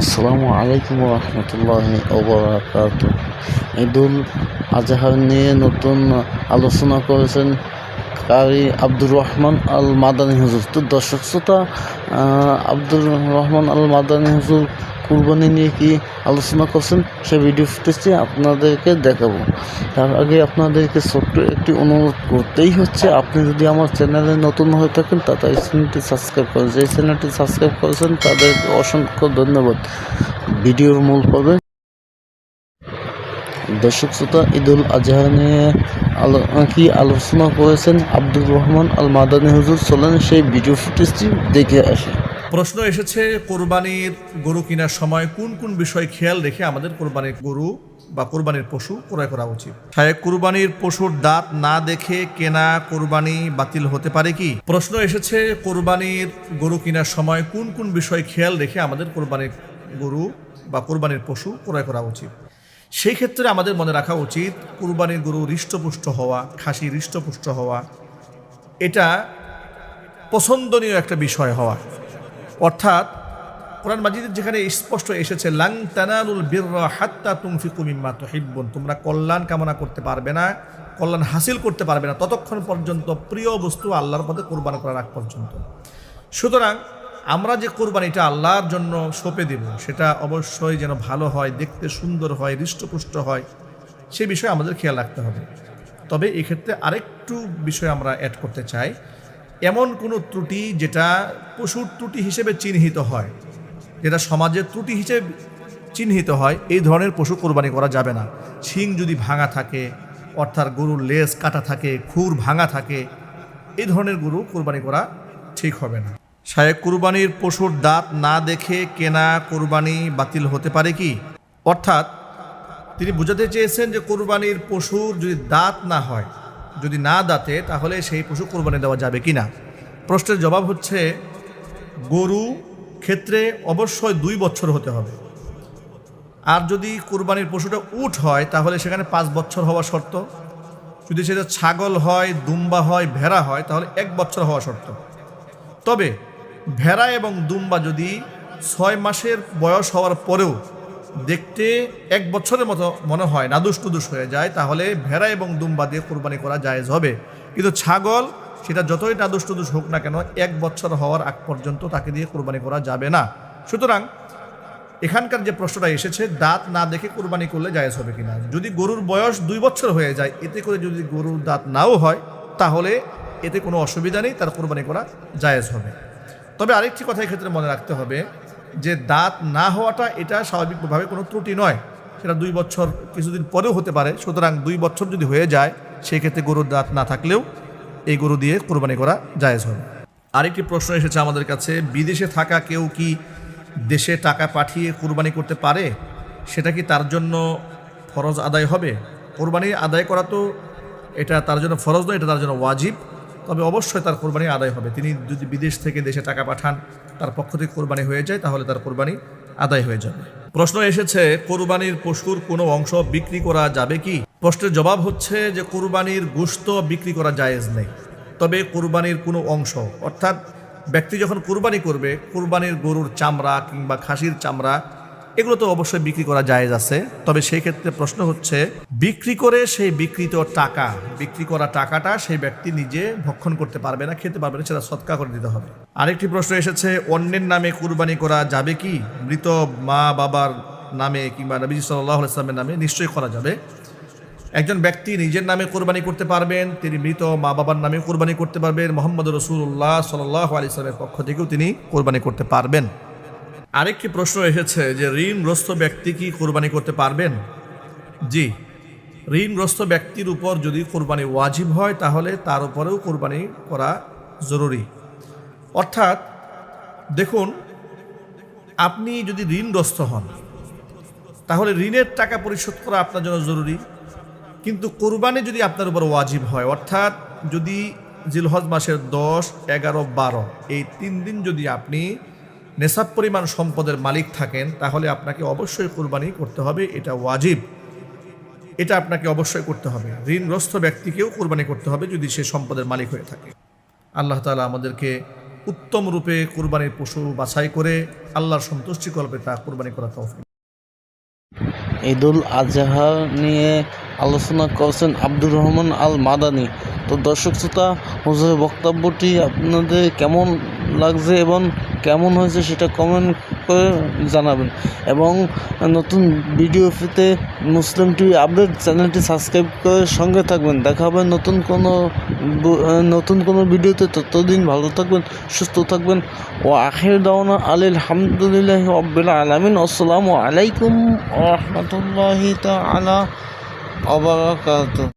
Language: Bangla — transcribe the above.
আসসালামু আলাইকুম রহমতুল্লাহ ওবরাকাত ঈদুল আজহার নিয়ে নতুন আলোচনা করেছেন কারি আব্দুর রহমান আল মাদানী হুজুর। তো দর্শক শ্রোতা আব্দুর রহমান আল মাদানী হুজুর কুরবানি নিয়ে কি আলোচনা করছেন, সে ভিডিও ফুটেজটি আপনাদেরকে দেখাবো। তার আগে আপনাদেরকে ছোট্ট একটি অনুরোধ করতেই হচ্ছে, আপনি যদি আমার চ্যানেলে নতুন হয়ে থাকেন এই চ্যানেলটি সাবস্ক্রাইব করেন। যে চ্যানেলটি সাবস্ক্রাইব করেছেন, তাদেরকে অসংখ্য ধন্যবাদ। ভিডিওর মূল পর্বে দর্শক শ্রোতা, ঈদুল আজহা নিয়ে আলো, কি আলোচনা করেছেন আব্দুর রহমান আল মাদানী হুজুর? চলেন সেই ভিডিও ফুটেজটি দেখে আসি। প্রশ্ন এসেছে, কোরবানির গরু কেনার সময় কোন কোন বিষয় খেয়াল রেখে আমাদের কোরবানির গরু বা কোরবানির পশু ক্রয় করা উচিত? সাহেব, কোরবানির পশুর দাঁত না দেখে কেনা কোরবানি বাতিল হতে পারে কি? প্রশ্ন এসেছে, কোরবানির গরু কেনার সময় কোন কোন বিষয় খেয়াল রেখে আমাদের কোরবানির গরু বা কোরবানির পশু ক্রয় করা উচিত? সেই ক্ষেত্রে আমাদের মনে রাখা উচিত, কোরবানির গরু হৃষ্টপুষ্ট হওয়া, খাসি হৃষ্টপুষ্ট হওয়া, এটা পছন্দনীয় একটা বিষয় হওয়া। অর্থাৎ কোরআন মাজিদের যেখানে স্পষ্ট এসেছে, লাং তানালুল বিররা হাত্তা তুমফিকু মিম্মা তুহিব্বুন। তোমরা কল্যাণ কামনা করতে পারবে না, কল্যাণ হাসিল করতে পারবে না, ততক্ষণ পর্যন্ত প্রিয় বস্তু আল্লাহর পথে কোরবান করার আগ পর্যন্ত। সুতরাং আমরা যে কোরবানিটা আল্লাহর জন্য সঁপে দেব, সেটা অবশ্যই যেন ভালো হয়, দেখতে সুন্দর হয়, হৃষ্টপুষ্ট হয়, সে বিষয়ে আমাদের খেয়াল রাখতে হবে। তবে এক্ষেত্রে আরেকটু বিষয় আমরা অ্যাড করতে চাই। এমন কোনো ত্রুটি যেটা পশুর ত্রুটি হিসেবে চিহ্নিত হয়, যেটা সমাজের ত্রুটি হিসেবে চিহ্নিত হয়, এই ধরনের পশু কোরবানি করা যাবে না। শিং যদি ভাঙা থাকে, অর্থাৎ গরুর লেজ কাটা থাকে, খুর ভাঙা থাকে এই ধরনের গরু কোরবানি করা ঠিক হবে না। সাহেব কুরবানির পশুর দাঁত না দেখে কেনা কোরবানি বাতিল হতে পারে কি? অর্থাৎ তিনি বোঝাতে চেয়েছেন যে কোরবানির পশুর যদি দাঁত না হয় যদি না দাঁতে, তাহলে সেই পশু কোরবানি দেওয়া যাবে কি না প্রশ্নের জবাব হচ্ছে, গরু ক্ষেত্রে অবশ্যই দুই বছর হতে হবে। আর যদি কোরবানির পশুটা উট হয়, তাহলে সেখানে পাঁচ বছর হওয়া শর্ত। যদি সেটা ছাগল হয়, দুম্বা হয়, ভেড়া হয়, তাহলে এক বছর হওয়া শর্ত। তবে ভেড়া এবং দুম্বা যদি ছয় মাসের বয়স হওয়ার পরেও দেখতে এক বছরের মতো মনে হয় নাদুস টুদুস হয়ে যায়, তাহলে ভেড়া এবং দুম্বা দিয়ে কোরবানি করা জায়েজ হবে। কিন্তু ছাগল, সেটা যতই নাদুস টুদুস হোক না কেন, এক বছর হওয়ার আগ পর্যন্ত তাকে দিয়ে কোরবানি করা যাবে না। সুতরাং, এখানকার যে প্রশ্নটা এসেছে, দাঁত না দেখে কোরবানি করলে জায়েজ হবে কিনা? যদি গরুর বয়স দুই বছর হয়ে যায়, এতে করে যদি গরুর দাঁত নাও হয়, তাহলে এতে কোনো অসুবিধা নেই, তার কোরবানি করা জায়েজ হবে। তবে আরেকটি কথা এক্ষেত্রে মনে রাখতে হবে যে দাঁত না হওয়াটা এটা স্বাভাবিকভাবে কোনো ত্রুটি নয়। সেটা দুই বছর কিছুদিন পরেও হতে পারে। সুতরাং দুই বছর যদি হয়ে যায়, সেক্ষেত্রে গরুর দাঁত না থাকলেও এই গরু দিয়ে কোরবানি করা জায়েজ হবে। আরেকটি প্রশ্ন এসেছে আমাদের কাছে, বিদেশে থাকা কেউ কি দেশে টাকা পাঠিয়ে কোরবানি করতে পারে? সেটা কি তার জন্য ফরজ আদায় হবে? কোরবানি আদায় করা তো এটা তার জন্য ফরজ নয়, এটা তার জন্য ওয়াজিব। তবে অবশ্যই তার কোরবানি আদায় হবে। তিনি যদি বিদেশ থেকে দেশে টাকা পাঠান, তার পক্ষ থেকে কোরবানি হয়ে যায়, তাহলে তার কোরবানি আদায় হয়ে যাবে। প্রশ্ন এসেছে, কোরবানির পশুর কোনো অংশ বিক্রি করা যাবে কি? প্রশ্নের জবাব হচ্ছে যে কোরবানির গোস্ত বিক্রি করা জায়েজ নেই। তবে কোরবানির কোনো অংশ, অর্থাৎ ব্যক্তি যখন কোরবানি করবে, কোরবানির গরুর চামড়া কিংবা খাসির চামড়া এগুলো তো অবশ্যই বিক্রি করা জায়েজ আছে। তবে সেই ক্ষেত্রে প্রশ্ন হচ্ছে, বিক্রি করে সেই বিকৃত টাকা, বিক্রি করা টাকাটা সেই ব্যক্তি নিজে ভক্ষণ করতে পারবে না, খেতে পারবে না, সেটা সৎকা করে দিতে হবে। আরেকটি প্রশ্ন এসেছে, অন্যের নামে কুরবানি করা যাবে কি? মৃত মা বাবার নামে কিংবা নবী সাল্লাহ ইসলামের নামে নিশ্চয়ই করা যাবে। একজন ব্যক্তি নিজের নামে কোরবানি করতে পারবেন, তিনি মৃত মা বাবার নামে কোরবানি করতে পারবেন, মোহাম্মদ রসুল্লাহ সাল্লাহ আলি সাল্লামের পক্ষ থেকেও তিনি কোরবানি করতে পারবেন। আরেকটি প্রশ্ন এসেছে যে, ঋণগ্রস্ত ব্যক্তি কি কোরবানি করতে পারবেন? জি, ঋণগ্রস্ত ব্যক্তির উপর যদি কোরবানি ওয়াজিব হয়, তাহলে তার উপরেও কোরবানি করা জরুরি। অর্থাৎ, দেখুন, আপনি যদি ঋণগ্রস্ত হন, তাহলে ঋণের টাকা পরিশোধ করা আপনার জন্য জরুরি। কিন্তু কোরবানি যদি আপনার উপর ওয়াজিব হয়, অর্থাৎ যদি জিলহজ মাসের দশ, এগারো, বারো, এই তিন দিন যদি আপনি নেশাব পরিমাণ সম্পদের মালিক থাকেন, তাহলে আপনাকে অবশ্যই কোরবানি করতে হবে, এটা ওয়াজিব। এটা আপনাকে অবশ্যই করতে হবে। ঋণগ্রস্ত ব্যক্তিকেও কোরবানি করতে হবে যদি সে সম্পদের মালিক হয়ে থাকে। আল্লাহ তালা আমাদেরকে উত্তম রূপে কোরবানির পশু বাছাই করে আল্লাহর সন্তুষ্টি কল্পে তা কোরবানি করা তৌফিক ঈদুল আজহা নিয়ে আলোচনা করছেন আব্দুর রহমান আল মাদানি তো দর্শক শ্রোতা, হুজুরের বক্তব্যটি আপনাদের কেমন লাগছে এবং কেমন হয়েছে সেটা কমেন্ট করে জানাবেন। এবং নতুন ভিডিও পেতে মুসলিম টিভি আপডেট চ্যানেলটি সাবস্ক্রাইব করে সঙ্গে থাকবেন। দেখা হবে নতুন কোনো নতুন কোনো ভিডিওতে ততদিন ভালো থাকবেন, সুস্থ থাকবেন। ও আখির দাওয়ানা আলহামদুলিল্লাহ রব্বিল আলামিন। আসসালামু আলাইকুম রাহমাতুল্লাহি তাআলা ওয়া বারাকাতুহু।